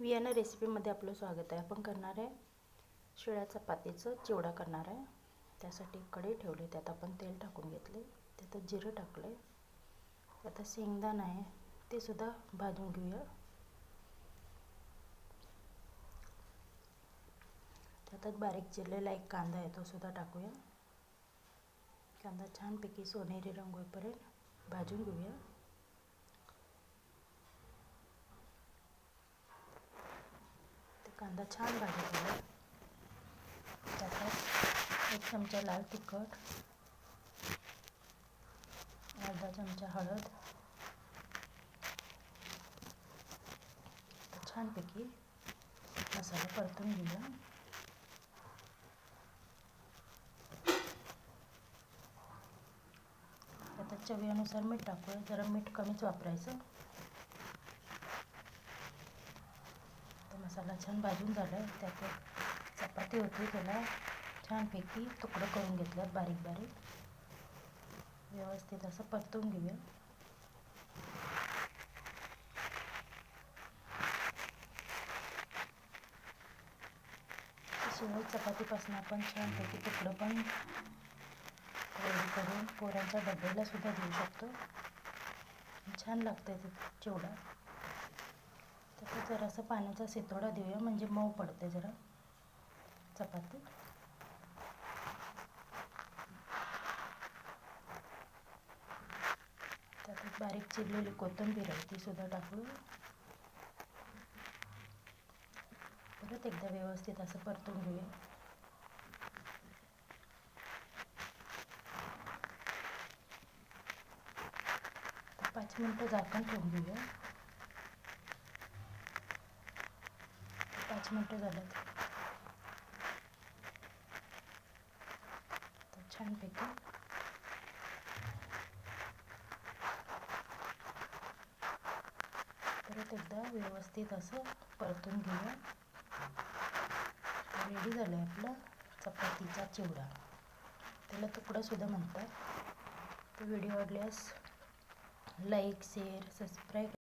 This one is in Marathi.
वियाना रेसिपीमध्ये आपलं स्वागत आहे. आपण करणार आहे शिळ्या चपातीचं चिवडा करणार आहे. त्यासाठी कढई ठेवली त्यात आपण तेल टाकून घेतले. त्यात जिरं टाकलं आहे आता शेंगदाणा आहे ते सुद्धा भाजून घेऊया. त्यात बारीक चिरलेला एक कांदा आहे तो सुद्धा टाकूया. कांदा छानपैकी सोनेरी रंग होईपर्यंत भाजून घेऊया ते कांदा छान भाजत त्यात एक चमचा लाल तिखट अर्धा चमचा हळद. छानपैकी मसाला परतून घेऊया. आता चवीनुसार मीठ टाकूया. जरा मीठ कमीच वापरायचं. मसाला छान भाजून झाला आहे त्यात चपाती होती त्याला. छानपैकी तुकडं करून घेतल्यात बारीक बारीक. व्यवस्थित असं परतून घेऊया. शिवाय चपातीपासून आपण छानपैकी तुकडं पण करून पोरांच्या डब्याला सुद्धा देऊ शकतो. छान लागतं ते चिवडा. त्यात जरासं पाण्याचा शितोडा देऊया म्हणजे मऊ पडते जरा. चपाती. त्यात बारीक चिरलेली कोथिंबीर आहे ती सुद्धा टाकू परत एकदा व्यवस्थित असं परतून घेऊया. पाच मिनटं झाकण ठेवून घेऊया. पाच मिनटं झालं तर छानपैकी परत एकदा व्यवस्थित असं परतून घेऊया. रेडी झालं आहे आपलं चपातीचा चिवडा. त्याला तुकडासुद्धा म्हणतात. तो व्हिडिओ आवडल्यास लाईक शेअर सबस्क्राईब